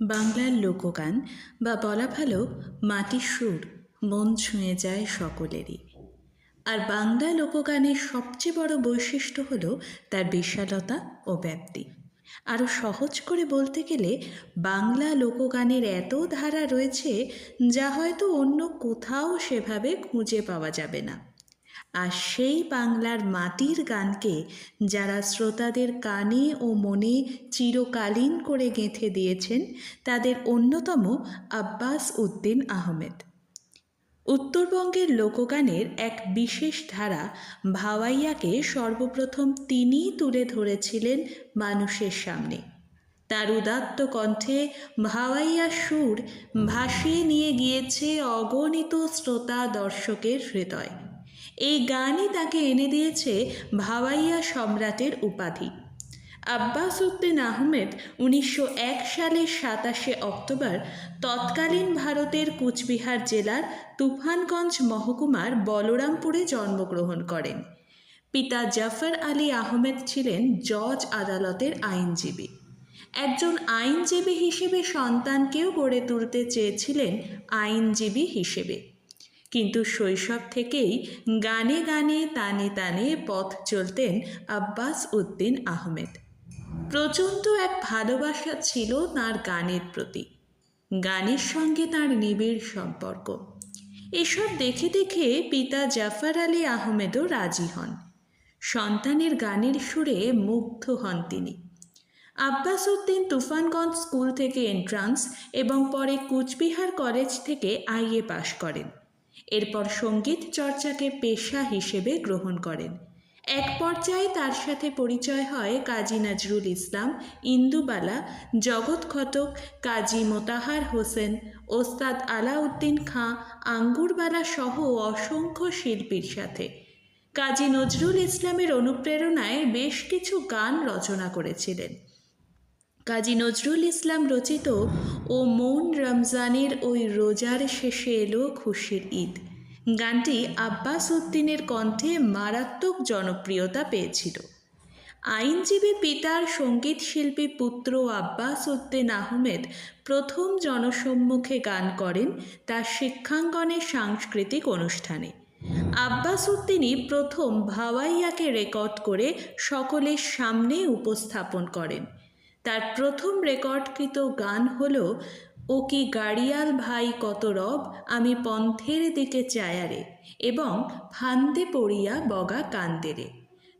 বাংলার লোকগান বা বলা ভালো মাটির সুর, মন ছুঁয়ে যায় সকলেরই। আর বাংলা লোকগানের সবচেয়ে বড় বৈশিষ্ট্য হল তার বিশালতা ও ব্যাপ্তি। আরও সহজ করে বলতে গেলে, বাংলা লোকগানের এত ধারা রয়েছে যা হয়তো অন্য কোথাও সেভাবে খুঁজে পাওয়া যাবে না। আর সেই বাংলার মাটির গানকে যারা শ্রোতাদের কানে ও মনে চিরকালীন করে গেঁথে দিয়েছেন, তাদের অন্যতম আব্বাস উদ্দিন আহমেদ। উত্তরবঙ্গের লোকগানের এক বিশেষ ধারা ভাওয়াইয়াকে সর্বপ্রথম তিনিই তুলে ধরেছিলেন মানুষের সামনে। তার উদাত্ত কণ্ঠে ভাওয়াইয়া সুর ভাসিয়ে নিয়ে গিয়েছে অগণিত শ্রোতা দর্শকের হৃদয়। এই গানই তাকে এনে দিয়েছে ভাওয়াইয়া সম্রাটের উপাধি। আব্বাস উদ্দিন আহমেদ উনিশশো এক সালের সাতাশে অক্টোবর তৎকালীন ভারতের কুচবিহার জেলার তুফানগঞ্জ মহকুমার বলরামপুরে জন্মগ্রহণ করেন। পিতা জাফর আলী আহমেদ ছিলেন জজ আদালতের আইনজীবী। একজন আইনজীবী হিসেবে সন্তানকেও গড়ে তুলতে চেয়েছিলেন আইনজীবী হিসেবে। কিন্তু শৈশব থেকেই গানে গানে তানে তানে পথ চলতেন আব্বাস উদ্দিন আহমেদ। প্রচণ্ড এক ভালোবাসা ছিল তার গানের প্রতি। গানের সঙ্গে তার নিবিড় সম্পর্ক। এসব দেখে দেখে পিতা জাফর আলী আহমেদও রাজি হন। সন্তানের গানের সুরে মুগ্ধ হন তিনি। আব্বাস উদ্দিন তুফানগঞ্জ স্কুল থেকে এন্ট্রান্স এবং পরে কুচবিহার কলেজ থেকে আইএ পাশ করেন। এরপর সংগীত চর্চাকে পেশা হিসেবে গ্রহণ করেন। এক পর্যায়ে তার সাথে পরিচয় হয় কাজী নজরুল ইসলাম, ইন্দুবালা, জগৎ ঘটক, কাজী মোতাহার হোসেন, ওস্তাদ আলাউদ্দিন খাঁ, আঙ্গুরবালা সহ অসংখ্য শিল্পীর সাথে। কাজী নজরুল ইসলামের অনুপ্রেরণায় বেশ কিছু গান রচনা করেছিলেন। কাজী নজরুল ইসলাম রচিত ও মৌন রমজানের ওই রোজার শেষে এলো খুশির ঈদ। গানটি আব্বাস উদ্দিনের কণ্ঠে মারাত্মক জনপ্রিয়তা পেয়েছিল। আইনজীবী পিতার সংগীত শিল্পী পুত্র আব্বাস উদ্দিন আহমেদ প্রথম জনসম্মুখে গান করেন তার শিক্ষাঙ্গনের সাংস্কৃতিক অনুষ্ঠানে। আব্বাস উদ্দিনই প্রথম ভাওয়াইয়াকে রেকর্ড করে সকলের সামনে উপস্থাপন করেন। তার প্রথম রেকর্ডকৃত গান হল, ও কি গাড়িয়াল ভাই কত রব, আমি পন্থের দিকে চায়ারে এবং ফান্দে পড়িয়া বগা কান্দেরে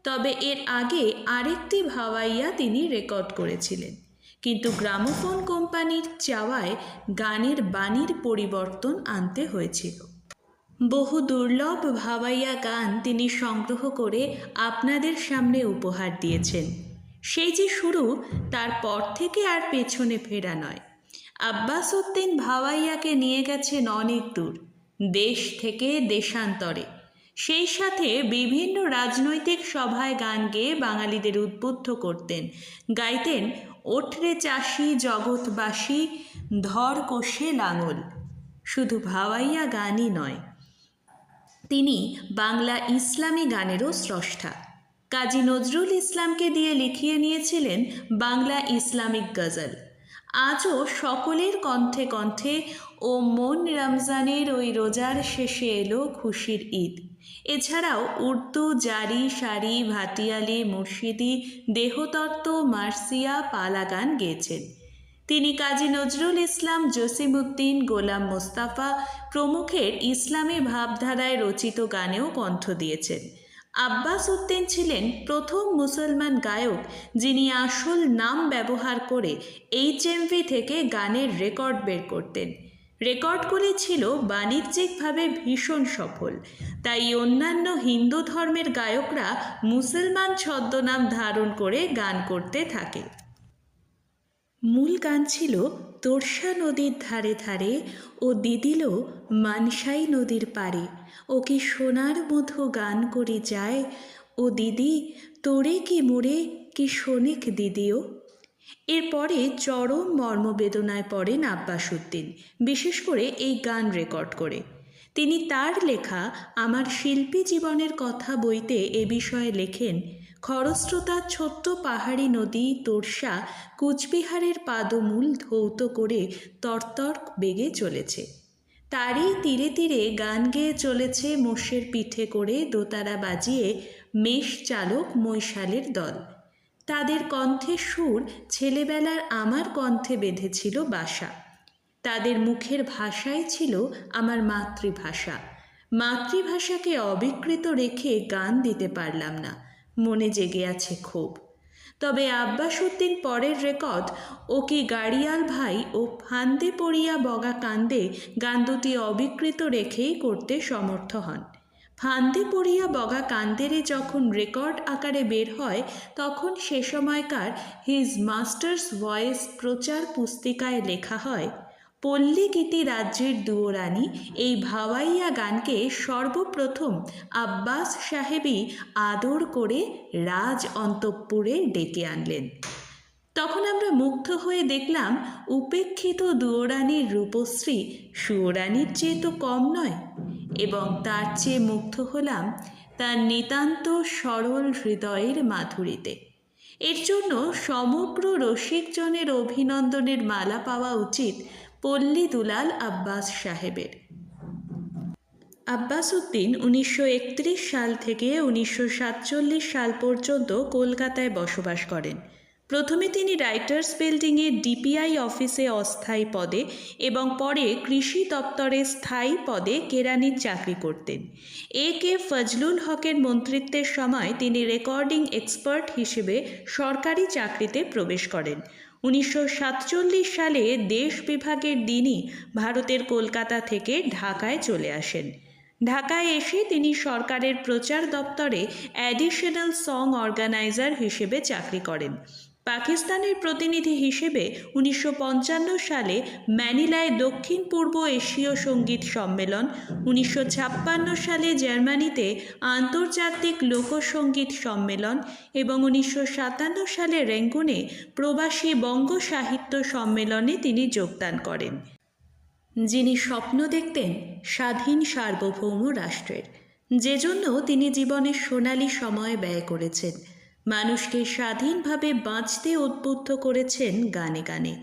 তবে এর আগে আরেকটি ভাওয়াইয়া তিনি রেকর্ড করেছিলেন। কিন্তু গ্রামোফোন কোম্পানির চাওয়ায় গানের বাণীর পরিবর্তন আনতে হয়েছিল। বহু দুর্লভ ভাওয়াইয়া গান তিনি সংগ্রহ করে আপনাদের সামনে উপহার দিয়েছেন। সেই যে শুরু তারপর থেকে আর পেছনে ফেরা নয়। আব্বাস উদ্দিন ভাওয়াইয়াকে নিয়ে গেছেন অনেক দূর দেশ থেকে দেশান্তরে। সেই সাথে বিভিন্ন রাজনৈতিক সভায় গান গেয়ে বাঙালিদের উদ্বুদ্ধ করতেন। গাইতেন, ওঠরে চাষি জগৎবাসী, ধর কোষে লাঙল। শুধু ভাওয়াইয়া গানই নয়, তিনি বাংলা ইসলামী গানেরও স্রষ্টা। কাজী নজরুল ইসলামকে দিয়ে লিখিয়ে নিয়েছিলেন বাংলা ইসলামিক গজল। আজও সকলের কণ্ঠে কণ্ঠে ও মন রমজানের ওই রোজার শেষে এলো খুশির ঈদ। এছাড়াও উর্দু, জারি, সারি, ভাটিয়ালি, মুর্শিদি, দেহতত্ত্ব, মার্সিয়া পালা গান গেয়েছেন। তিনি কাজী নজরুল ইসলাম, জসিমউদ্দিন, গোলাম মোস্তাফা প্রমুখের ইসলামী ভাবধারায় রচিত গানেও কণ্ঠ দিয়েছেন। আব্বাস উদ্দিন ছিলেন প্রথম মুসলমান গায়ক, যিনি আসল নাম ব্যবহার করে এইচএমভি থেকে গানের রেকর্ড বের করতেন। রেকর্ডগুলি ছিল বাণিজ্যিকভাবে ভীষণ সফল। তাই অন্যান্য হিন্দু ধর্মের গায়করা মুসলমান ছদ্মনাম ধারণ করে গান করতে থাকে। মূল গান ছিল তোরসা নদীর ধারে ধারে ও দিদিল মানসাই নদীর পারে ও কি সোনার মধু গান করে যায়। ও দিদি, তোরে কি মোরে কি শোনেক দিদিও? এরপরে চরম মর্মবেদনায় পড়েন আব্বাস উদ্দিন, বিশেষ করে এই গান রেকর্ড করে। তিনি তার লেখা আমার শিল্পী জীবনের কথা বইতে এ বিষয়ে লেখেন খরস্রোতা ছোট্ট পাহাড়ি নদী তোরসা কুচবিহারের পাদমূল ধৌত করে তরতর বেগে চলেছে। তারই তীরে তীরে গান গেয়ে চলেছে মোষের পিঠে করে দোতারা বাজিয়ে মেষ চালক মৈশালের দল। তাদের কণ্ঠের সুর, ছেলেবেলার আমার কণ্ঠে বেঁধেছিল বাসা। তাদের মুখের ভাষাই ছিল আমার মাতৃভাষা। মাতৃভাষাকে অবিকৃত রেখে গান দিতে পারলাম না। মনে জেগে আছে খুব। তবে আব্বাস উদ্দিন পরের রেকর্ড ও কি গাড়িয়াল ভাই ও ফান্দে পড়িয়া বগা কান্দে গান দুটি অবিকৃত রেখেই করতে সমর্থ হন। ফান্দে পড়িয়া বগা কান্দেরে যখন রেকর্ড আকারে বের হয়, তখন সে সময়কার হিজ মাস্টার্স ভয়েস প্রচার পুস্তিকায় লেখা হয় পল্লী গীতি রাজ্যের দুয়োরানী এই ভাওয়াইয়া গানকে সর্বপ্রথম আব্বাস সাহেবই আদর করে রাজ অন্তঃপুরে ডেকে আনলেন। তখন আমরা মুগ্ধ হয়ে দেখলাম উপেক্ষিত দুয়োরানীর রূপশ্রী সুয়োরানীর চেয়ে তো কম নয় এবং তার চেয়ে মুগ্ধ হলাম তার নিতান্ত সরল হৃদয়ের মাধুরীতে। এর জন্য সমগ্র রসিকজনের অভিনন্দনের মালা পাওয়া উচিত পল্লী দুলাল আব্বাস সাহেবের। আব্বাস উদ্দিন উনিশশো একত্রিশ সাল থেকে উনিশশো সাতচল্লিশ সাল পর্যন্ত কলকাতায় বসবাস করেন। প্রথমে তিনি রাইটার্স বিল্ডিংয়ে ডিপিআই অফিসে অস্থায়ী পদে এবং পরে কৃষি দপ্তরে স্থায়ী পদে কেরানির চাকরি করতেন। এ কে ফজলুল হকের মন্ত্রিত্বের সময় তিনি রেকর্ডিং এক্সপার্ট হিসেবে সরকারি চাকরিতে প্রবেশ করেন। উনিশশো সাতচল্লিশ সালে দেশ বিভাগের দিনই ভারতের কলকাতা থেকে ঢাকায় চলে আসেন। ঢাকায় এসে তিনি সরকারের প্রচার দপ্তরে অ্যাডিশনাল সং অর্গানাইজার হিসেবে চাকরি করেন। পাকিস্তানের প্রতিনিধি হিসেবে উনিশশো পঞ্চান্ন সালে ম্যানিলায় দক্ষিণ পূর্ব এশীয় সংগীত সম্মেলন, উনিশশো ছাপ্পান্ন সালে জার্মানিতে আন্তর্জাতিক লোকসঙ্গীত সম্মেলন এবং উনিশশো সাতান্ন সালে রেঙ্গুনে প্রবাসী বঙ্গ সাহিত্য সম্মেলনে তিনি যোগদান করেন। যিনি স্বপ্ন দেখতেন স্বাধীন সার্বভৌম রাষ্ট্রের যে জন্য তিনি জীবনের সোনালি সময় ব্যয় করেছেন। মানুষকে স্বাধীনভাবে বাঁচতে উদ্বুদ্ধ করেছেন গানে গানে।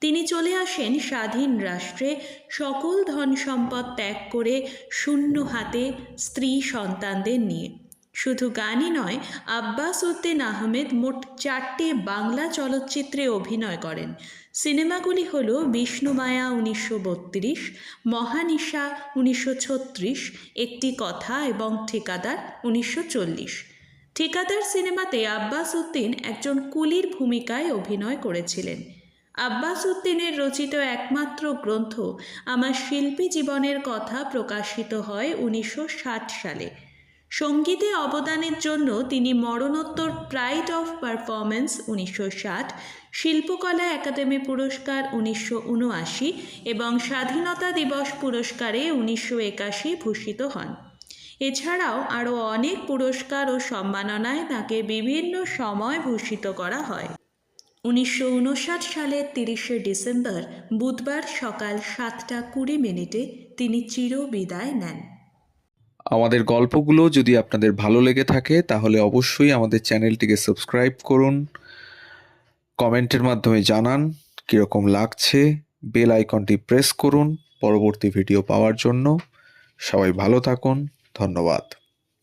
তিনি চলে আসেন স্বাধীন রাষ্ট্রে, সকল ধন সম্পদ ত্যাগ করে শূন্য হাতে স্ত্রী সন্তানদের নিয়ে। শুধু গানই নয়, আব্বাস উদ্দিন আহমেদ মোট চারটে বাংলা চলচ্চিত্রে অভিনয় করেন। সিনেমাগুলি হল বিষ্ণুমায়া উনিশশো বত্রিশ, মহানিশা উনিশশো ছত্রিশ, একটি কথা এবং ঠিকাদার উনিশশো চল্লিশ। ঠিকাদার সিনেমাতে আব্বাস উদ্দিন একজন কুলির ভূমিকায় অভিনয় করেছিলেন। আব্বাস উদ্দিনের রচিত একমাত্র গ্রন্থ আমার শিল্পী জীবনের কথা প্রকাশিত হয় উনিশশো ষাট সালে। সঙ্গীতে অবদানের জন্য তিনি মরণোত্তর প্রাইড অফ পারফরম্যান্স উনিশশো শিল্পকলা একাডেমি পুরস্কার উনিশশো উনআশি এবং স্বাধীনতা দিবস পুরস্কারে উনিশশো একাশি ভূষিত হন। এছাড়াও আরও অনেক পুরস্কার ও সম্মাননায় তাকে বিভিন্ন সময় ভূষিত করা হয়। উনিশশো উনষাট সালের তিরিশে ডিসেম্বর, বুধবার সকাল সাতটা কুড়ি মিনিটে তিনি চিরবিদায় নেন। আমাদের গল্পগুলো যদি আপনাদের ভালো লেগে থাকে, তাহলে অবশ্যই আমাদের চ্যানেলটিকে সাবস্ক্রাইব করুন, কমেন্টের মাধ্যমে জানান কীরকম লাগছে, বেল আইকনটি প্রেস করুন, পরবর্তী ভিডিও পাওয়ার জন্য। সবাই ভালো থাকুন। ধন্যবাদ।